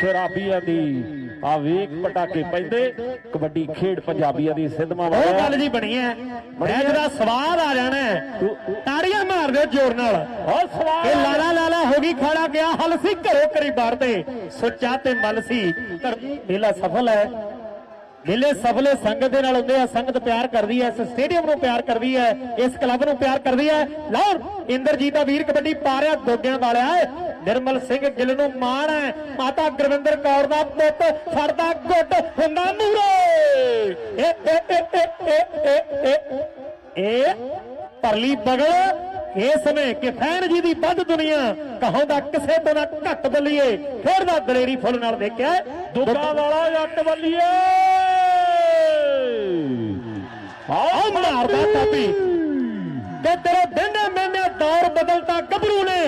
ਸ਼ਰਾਬੀਆਂ ਦੀ ਆ ਵੇਖ ਪਟਾਕੇ ਪੈਂਦੇ ਕਬੱਡੀ ਖੇਡ ਪੰਜਾਬੀਆਂ ਦੀ ਸਿੱਧਵਾਂ ਉਹ ਗੱਲ ਜੀ ਬਣੀ ਹੈ ਮੈਚ ਦਾ ਸਵਾਦ ਆ ਜਾਣਾ। ਤਾੜੀਆਂ ਮਾਰ ਦਿਓ ਜ਼ੋਰ ਨਾਲ। ਉਹ ਸਵਾਲ ਇਹ ਲਾਲਾ ਲਾਲਾ ਹੋ ਗਈ ਖਾੜਾ ਗਿਆ ਹਲ ਸੀ ਘਰੋਂ ਕਰੀ ਬਾਰ ਤੇ। ਸੁੱਚਾ ਤੇ ਮਲ ਸੀ। ਘਰ- ਮੇਲਾ ਸਫਲ ਹੈ ਮੇਲੇ ਸਫਲੇ ਸੰਗਤ ਦੇ ਨਾਲ ਹੁੰਦੇ ਆ, ਸੰਗਤ ਪਿਆਰ ਕਰਦੀ ਹੈ ਇਸ ਸਟੇਡੀਅਮ ਨੂੰ ਪਿਆਰ ਕਰਦੀ ਹੈ ਇਸ ਕਲੱਬ ਨੂੰ ਪਿਆਰ ਕਰਦੀ ਹੈ ਲਓ, ਇੰਦਰਜੀਤ ਦਾ ਵੀਰ ਕਬੱਡੀ ਪਾ ਰਿਹਾ ਦੋਗਿਆਂ ਵਾਲਿਆ। ਨਿਰਮਲ ਸਿੰਘ ਗਿੱਲ ਨੂੰ ਮਾਣ ਹੈ। ਮਾਤਾ ਗੁਰਵਿੰਦਰ ਕੌਰ ਦਾ ਪੁੱਤ ਫੜਦਾ ਗੁੱਟ, ਹੁੰਦਾ ਮੂਰੇ ਇਹ ਪਰਲੀ ਬਗਲ ਇਸ ਸਮੇਂ ਕਿ ਫੈਨ ਜੀ ਦੀ ਵੱਧ ਦੁਨੀਆ ਕਹੋਂਦਾ ਕਿਸੇ ਤੋਂ ਨਾ ਘੱਟ ਬਲੀਏ। ਫੇਰ ਦਾ ਦਲੇਰੀ ਫੁੱਲ ਨਾਲ ਦੇਖਿਆ। ਦੁੱਗਾ ਵਾਲਾ ਜੱਟ ਬਲੀਏ पापी के तेरे दिन मैंने दौर बदलता गबरू ने